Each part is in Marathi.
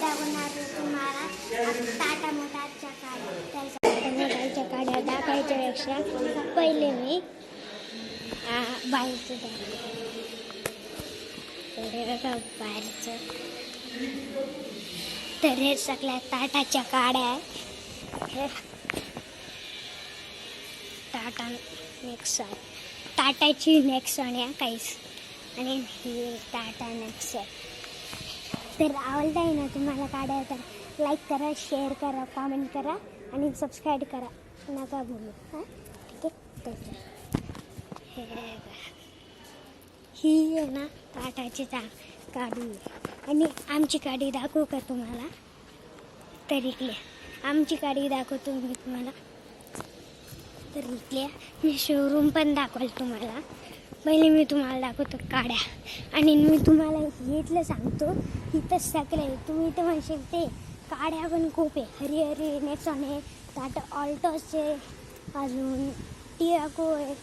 दाखवणार तुम्हाला. टाटा मोटारच्या काड्या. टाटा मोटारच्या गाड्या दाखवायच्यापेक्षा पहिले मी बाहेरचं दाखवते. तर बघा बाहेरचं तर हे सगळ्या ताटाच्या काड्या हे. टाटा नेक्सॉन. टाटाची नेक्सॉन आहे काहीच. आणि ही टाटा नेक्सॉन. तर आवडत आहे ना तुम्हाला काढायला तर लाईक करा शेअर करा कॉमेंट करा आणि सबस्क्राईब करा. नका बोलू. हां? ठीक आहे? तर हे ही आहे ना काटाची चा काढू आणि आमची गाडी दाखवू का तुम्हाला? तर इकडे. आमची गाडी दाखवतो मी तुम्हाला. तर इथल्या मी शोरूम पण दाखवाल तुम्हाला. पहिले मी तुम्हाला दाखवतो काड्या. आणि मी तुम्हाला इथलं सांगतो इथं आहे तुम्ही इथं म्हणशील ते काड्या पण खूप आहे. हरी हरी नेक्सॉन आहे टाटा ऑल्टोसचे अजून टियाको आहे.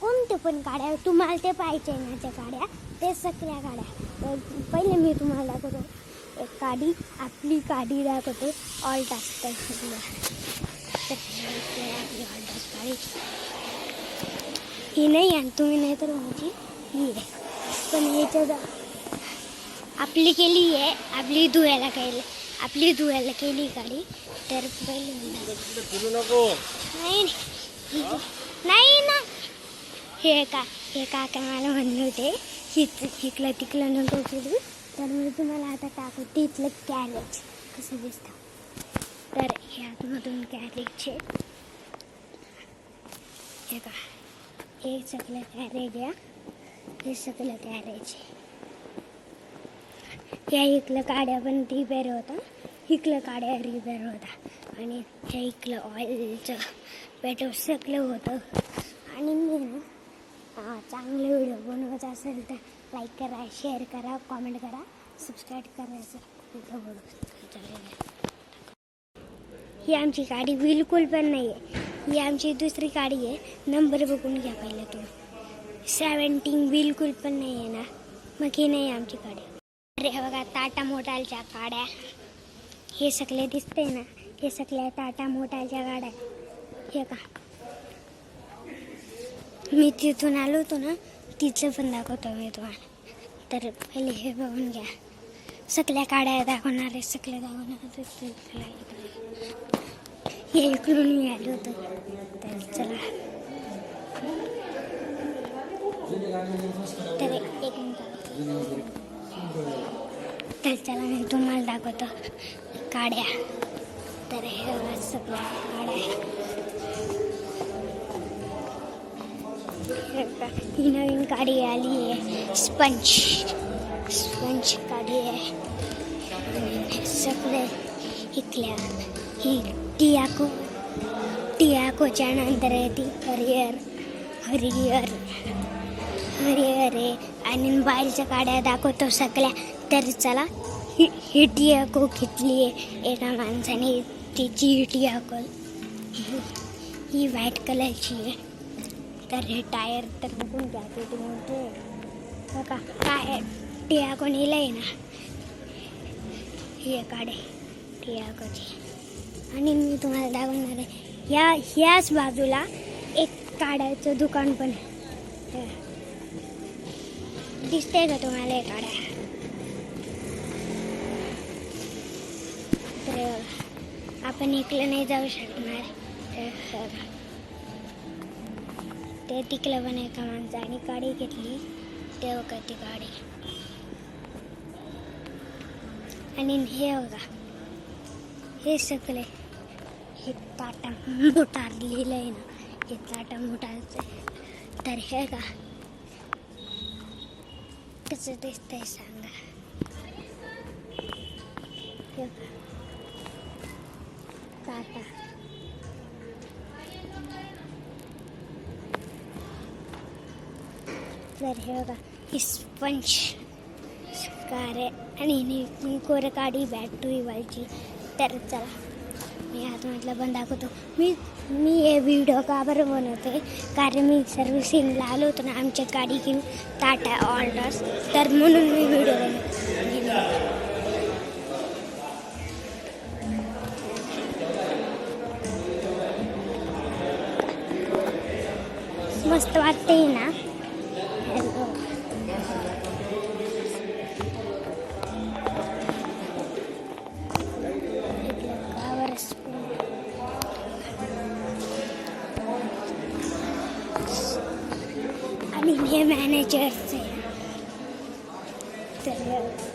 कोणते पण काड्या तुम्हाला ते पाहिजे ना त्या काड्या. ते सगळ्या काड्या. पहिले मी तुम्हाला दाखवतो. एक काडी आपली काडी दाखवते. ऑल्टास तर आपली ही नाही आणि तुम्ही नाही तर माझी ही आहे. पण ह्याच्यात आपली केली आहे आपली धुवायला केली आपली धुवायला केली गाडी तर पहिले दाखवते. फिरू नाही नाही. ना. हे का हे काका मला म्हणले होते? हिच इकलं तिकलं नको करू तर मी तुम्हाला आता टाकू तिथलं कॅरेज कसं दिसतं? तर हे आतमधून कॅरेजचे हे का हे सगळं कॅरेज आहे हे सगळं कॅरेज आहे या इकलं काड्या पण रिपेअर होता इकलं काड्या रिपेअर होता आणि त्या इकलं ऑइलचं पेट्रोल सगळं होतं आणि मी ना चांगले व्हिडिओ बनवत असेल तर लाईक करा शेअर करा कॉमेंट करा सबस्क्राईब करायचं ही आमची गाडी बिलकुल पण नाही आहे ही आमची दुसरी गाडी आहे. नंबर बघून घ्या पहिला तुम्ही सेवन्टीन बिलकुल पण नाही आहे ना. मग ही नाही आमची गाडी. अरे बघा टाटा मोटालच्या गाड्या. हे सगळे दिसते ना. हे सगळ्या टाटा मोटालच्या गाड्या. हे का मी तिथून आलो होतो ना तिथलं पण दाखवतो मी तुम्हाला. तर पहिले हे बघून घ्या. सगळ्या काड्या दाखवणार आहे सगळ्या दाखवणार आहे. हे इकडून मी आलो होतो. तर चला. तर एक मिनिट. तर चला मी तुम्हाला दाखवतो. काड्या. तर हे बघा सगळ्या काड्या. ही नवीन काडी आली आहे. स्पंच स्पंच गाडी आहे. सगळे इकल्या ही टियाको टियाकोच्या नंतर आहे ती हरिहर हरिहर हरिहर आहे आणि बाहेरच्या गाड्या दाखवतो सगळ्या. तर चला ही ही टियाको घेतली आहे. एका माणसाने तिची ही टियाको ही व्हाईट कलरची आहे. तर हे टायर तर बघून घ्या किती मोठे आहे. बघा काय टियाको नेलं आहे ना. ही एक गाडी टियाकोची आणि मी तुम्हाला दाखवणार आहे. या ह्याच बाजूला एक काड्याचं दुकान पण आहे. दिसतंय दिसते का तुम्हाला हे काड्या? तर बघा. आपण इकडे नाही जाऊ शकणार. तर हे ते तिकडे पण एका माणसाने गाडी घेतली. ते बघा ती गाडी आणि हे बघा. हे सगळे हे टाटा मोटार लिहिलं आहे ना हे टाटा मोटारचं तर हे का कसं दिसतंय सांगा. हे टाटा तर हे बघा ही स्पंज. कार आहे आणि कोरकाडी कोर बॅटरी व्हायची तर चला. मी आज म्हटलं पण दाखवतो. मी मी हे व्हिडिओ का बरं बनवते कारण मी सर्व्हिसिंगला आलो होतो ना आमच्या गाडी घेऊन टाटा ऑर्डर्स तर म्हणून मी व्हिडिओ बनवतो. मस्त वाटते ना? आणि हे मॅनेजरचे तर